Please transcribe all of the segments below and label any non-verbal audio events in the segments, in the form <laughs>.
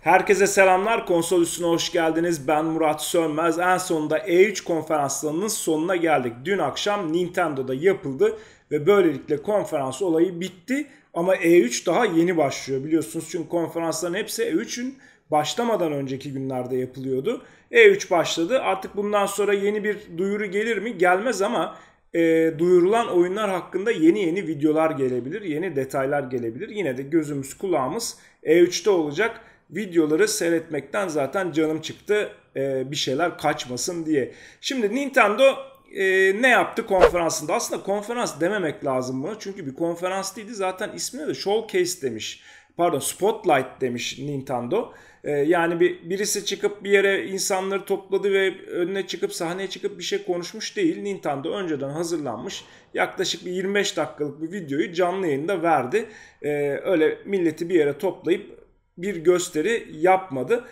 Herkese selamlar. Konsol üstüne hoş geldiniz. Ben Murat Sönmez. En sonunda E3 konferanslarının sonuna geldik. Dün akşam Nintendo'da yapıldı ve böylelikle konferans olayı bitti. Ama E3 daha yeni başlıyor biliyorsunuz. Çünkü konferansların hepsi E3'ün başlamadan önceki günlerde yapılıyordu. E3 başladı. Artık bundan sonra yeni bir duyuru gelir mi? Gelmez ama e, duyurulan oyunlar hakkında yeni yeni videolar gelebilir. Yeni detaylar gelebilir. Yine de gözümüz kulağımız E3'te olacak videoları seyretmekten zaten canım çıktı e, bir şeyler kaçmasın diye. Şimdi Nintendo e, ne yaptı konferansında? Aslında konferans dememek lazım buna çünkü bir konferans değildi. Zaten ismine de Showcase demiş. Pardon Spotlight demiş Nintendo. E, yani bir birisi çıkıp bir yere insanları topladı ve önüne çıkıp sahneye çıkıp bir şey konuşmuş değil. Nintendo önceden hazırlanmış yaklaşık bir 25 dakikalık bir videoyu canlı yayında verdi. E, öyle milleti bir yere toplayıp bir gösteri yapmadı.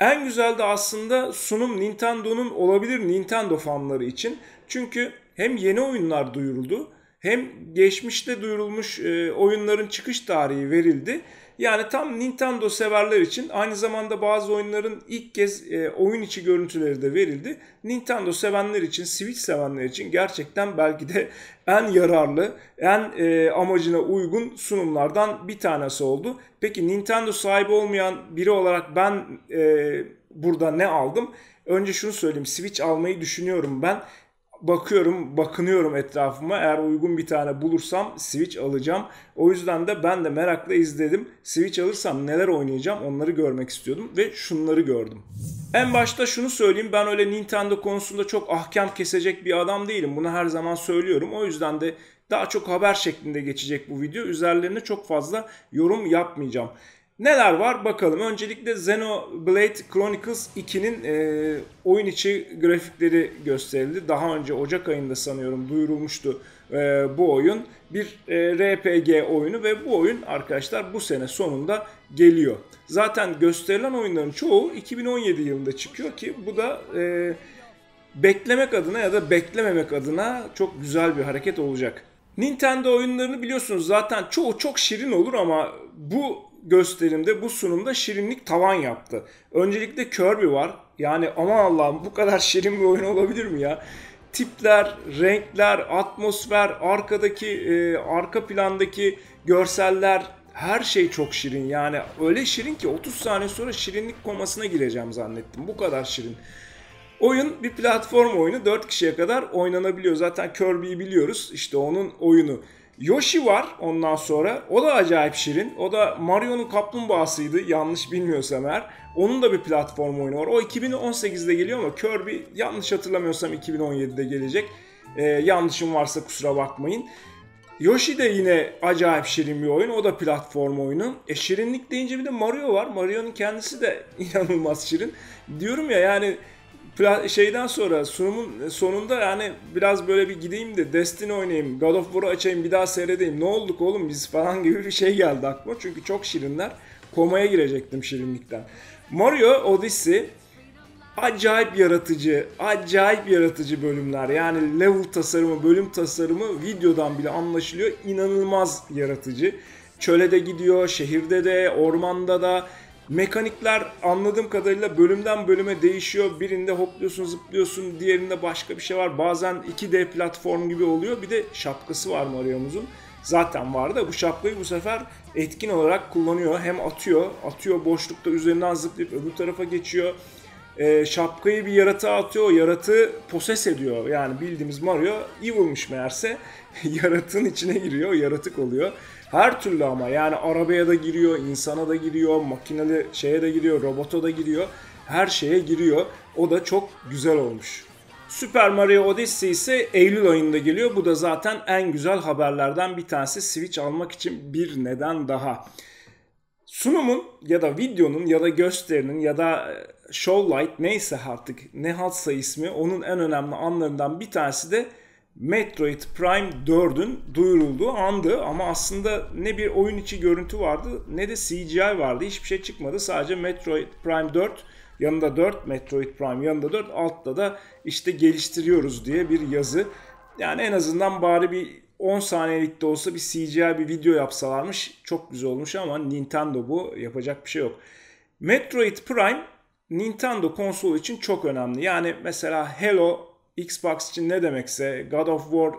En güzel de aslında sunum Nintendo'nun olabilir Nintendo fanları için. Çünkü hem yeni oyunlar duyuruldu hem geçmişte duyurulmuş e, oyunların çıkış tarihi verildi. Yani tam Nintendo severler için aynı zamanda bazı oyunların ilk kez e, oyun içi görüntüleri de verildi. Nintendo sevenler için, Switch sevenler için gerçekten belki de en yararlı, en e, amacına uygun sunumlardan bir tanesi oldu. Peki Nintendo sahibi olmayan biri olarak ben e, burada ne aldım? Önce şunu söyleyeyim. Switch almayı düşünüyorum ben bakıyorum, bakınıyorum etrafıma. Eğer uygun bir tane bulursam Switch alacağım. O yüzden de ben de merakla izledim. Switch alırsam neler oynayacağım onları görmek istiyordum ve şunları gördüm. En başta şunu söyleyeyim ben öyle Nintendo konusunda çok ahkam kesecek bir adam değilim. Bunu her zaman söylüyorum. O yüzden de daha çok haber şeklinde geçecek bu video. Üzerlerine çok fazla yorum yapmayacağım. Neler var bakalım. Öncelikle Xenoblade Chronicles 2'nin e, oyun içi grafikleri gösterildi. Daha önce Ocak ayında sanıyorum duyurulmuştu e, bu oyun. Bir e, RPG oyunu ve bu oyun arkadaşlar bu sene sonunda geliyor. Zaten gösterilen oyunların çoğu 2017 yılında çıkıyor ki bu da e, beklemek adına ya da beklememek adına çok güzel bir hareket olacak. Nintendo oyunlarını biliyorsunuz zaten çoğu çok şirin olur ama bu gösterimde bu sunumda şirinlik tavan yaptı. Öncelikle Kirby var. Yani aman Allah'ım bu kadar şirin bir oyun olabilir mi ya? Tipler, renkler, atmosfer, arkadaki e, arka plandaki görseller her şey çok şirin. Yani öyle şirin ki 30 saniye sonra şirinlik komasına gireceğim zannettim. Bu kadar şirin. Oyun bir platform oyunu 4 kişiye kadar oynanabiliyor. Zaten Kirby'yi biliyoruz. İşte onun oyunu. Yoshi var ondan sonra. O da acayip şirin. O da Mario'nun kaplumbağasıydı yanlış bilmiyorsam eğer. Onun da bir platform oyunu var. O 2018'de geliyor ama Kirby yanlış hatırlamıyorsam 2017'de gelecek. Ee, yanlışım varsa kusura bakmayın. Yoshi de yine acayip şirin bir oyun. O da platform oyunu. E şirinlik deyince bir de Mario var. Mario'nun kendisi de <laughs> inanılmaz şirin. Diyorum ya yani şeyden sonra sunumun sonunda yani biraz böyle bir gideyim de Destiny oynayayım, God of War'u açayım bir daha seyredeyim. Ne olduk oğlum biz falan gibi bir şey geldi aklıma. Çünkü çok şirinler. Komaya girecektim şirinlikten. Mario Odyssey acayip yaratıcı, acayip yaratıcı bölümler. Yani level tasarımı, bölüm tasarımı videodan bile anlaşılıyor. İnanılmaz yaratıcı. Çöle de gidiyor, şehirde de, ormanda da Mekanikler anladığım kadarıyla bölümden bölüme değişiyor. Birinde hopluyorsun, zıplıyorsun, diğerinde başka bir şey var. Bazen 2D platform gibi oluyor. Bir de şapkası var Mario'muzun. Zaten vardı. Bu şapkayı bu sefer etkin olarak kullanıyor. Hem atıyor, atıyor boşlukta üzerinden zıplayıp öbür tarafa geçiyor. Ee, şapkayı bir yaratığa atıyor, yaratığı poses ediyor. Yani bildiğimiz Mario evil'mış meğerse. <laughs> Yaratığın içine giriyor, yaratık oluyor. Her türlü ama yani arabaya da giriyor, insana da giriyor, makineli şeye de giriyor, robota da giriyor. Her şeye giriyor. O da çok güzel olmuş. Super Mario Odyssey ise Eylül ayında geliyor. Bu da zaten en güzel haberlerden bir tanesi. Switch almak için bir neden daha. Sunumun ya da videonun ya da gösterinin ya da e, show light neyse artık ne haltsa ismi onun en önemli anlarından bir tanesi de Metroid Prime 4'ün duyurulduğu andı ama aslında ne bir oyun içi görüntü vardı ne de CGI vardı. Hiçbir şey çıkmadı. Sadece Metroid Prime 4 yanında 4, Metroid Prime yanında 4, altta da işte geliştiriyoruz diye bir yazı. Yani en azından bari bir 10 saniyelik de olsa bir CGI bir video yapsalarmış çok güzel olmuş ama Nintendo bu yapacak bir şey yok. Metroid Prime Nintendo konsolu için çok önemli. Yani mesela Halo Xbox için ne demekse, God of War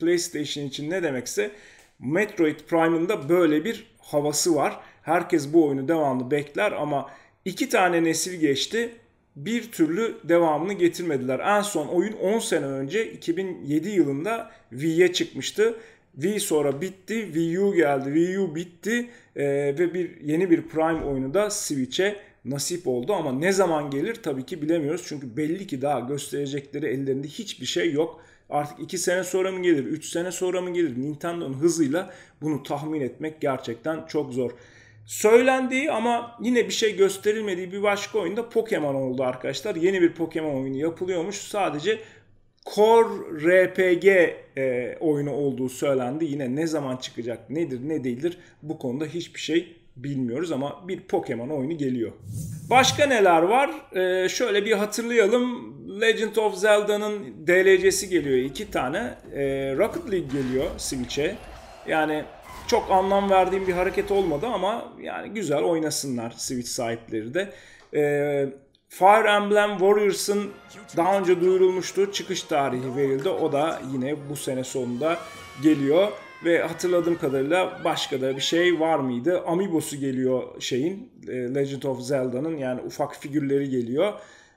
PlayStation için ne demekse Metroid Prime'ın da böyle bir havası var. Herkes bu oyunu devamlı bekler ama iki tane nesil geçti. Bir türlü devamını getirmediler. En son oyun 10 sene önce 2007 yılında Wii'ye çıkmıştı. Wii sonra bitti, Wii U geldi, Wii U bitti ee, ve bir yeni bir Prime oyunu da Switch'e nasip oldu ama ne zaman gelir tabii ki bilemiyoruz. Çünkü belli ki daha gösterecekleri ellerinde hiçbir şey yok. Artık 2 sene sonra mı gelir, 3 sene sonra mı gelir? Nintendo'nun hızıyla bunu tahmin etmek gerçekten çok zor. Söylendiği ama yine bir şey gösterilmediği bir başka oyunda Pokemon oldu arkadaşlar. Yeni bir Pokemon oyunu yapılıyormuş. Sadece Core RPG e, oyunu olduğu söylendi. Yine ne zaman çıkacak, nedir, ne değildir bu konuda hiçbir şey bilmiyoruz ama bir Pokemon oyunu geliyor. Başka neler var? Ee, şöyle bir hatırlayalım. Legend of Zelda'nın DLC'si geliyor iki tane. Ee, Rocket League geliyor Switch'e. Yani çok anlam verdiğim bir hareket olmadı ama yani güzel oynasınlar Switch sahipleri de. Ee, Fire Emblem Warriors'ın daha önce duyurulmuştu. Çıkış tarihi verildi. O da yine bu sene sonunda geliyor. Ve hatırladığım kadarıyla başka da bir şey var mıydı? Amiibo'su geliyor şeyin e, Legend of Zelda'nın yani ufak figürleri geliyor.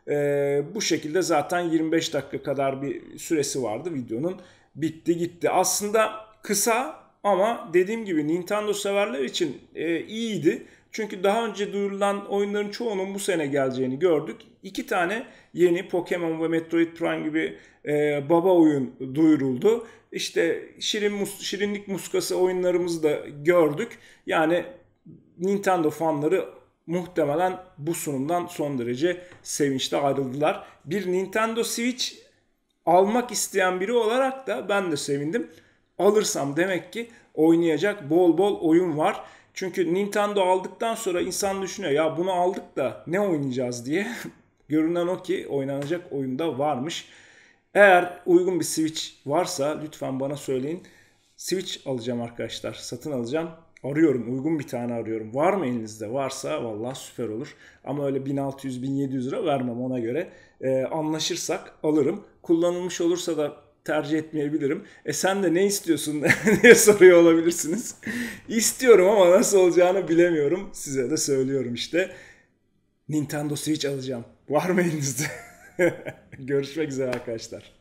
Ee, bu şekilde zaten 25 dakika kadar bir süresi vardı videonun. Bitti gitti. Aslında kısa ama dediğim gibi Nintendo severler için e, iyiydi. Çünkü daha önce duyurulan oyunların çoğunun bu sene geleceğini gördük. İki tane yeni Pokemon ve Metroid Prime gibi e, baba oyun duyuruldu. İşte şirin mus şirinlik muskası oyunlarımızı da gördük. Yani Nintendo fanları muhtemelen bu sunumdan son derece sevinçle ayrıldılar. Bir Nintendo Switch almak isteyen biri olarak da ben de sevindim. Alırsam demek ki oynayacak bol bol oyun var. Çünkü Nintendo aldıktan sonra insan düşünüyor ya bunu aldık da ne oynayacağız diye. <laughs> Görünen o ki oynanacak oyunda varmış. Eğer uygun bir Switch varsa lütfen bana söyleyin. Switch alacağım arkadaşlar. Satın alacağım. Arıyorum. Uygun bir tane arıyorum. Var mı elinizde? Varsa vallahi süper olur. Ama öyle 1600-1700 lira vermem ona göre. Ee, anlaşırsak alırım. Kullanılmış olursa da tercih etmeyebilirim. E sen de ne istiyorsun <laughs> diye soruyor olabilirsiniz. İstiyorum ama nasıl olacağını bilemiyorum. Size de söylüyorum işte. Nintendo Switch alacağım. Var mı elinizde? <laughs> Görüşmek üzere arkadaşlar.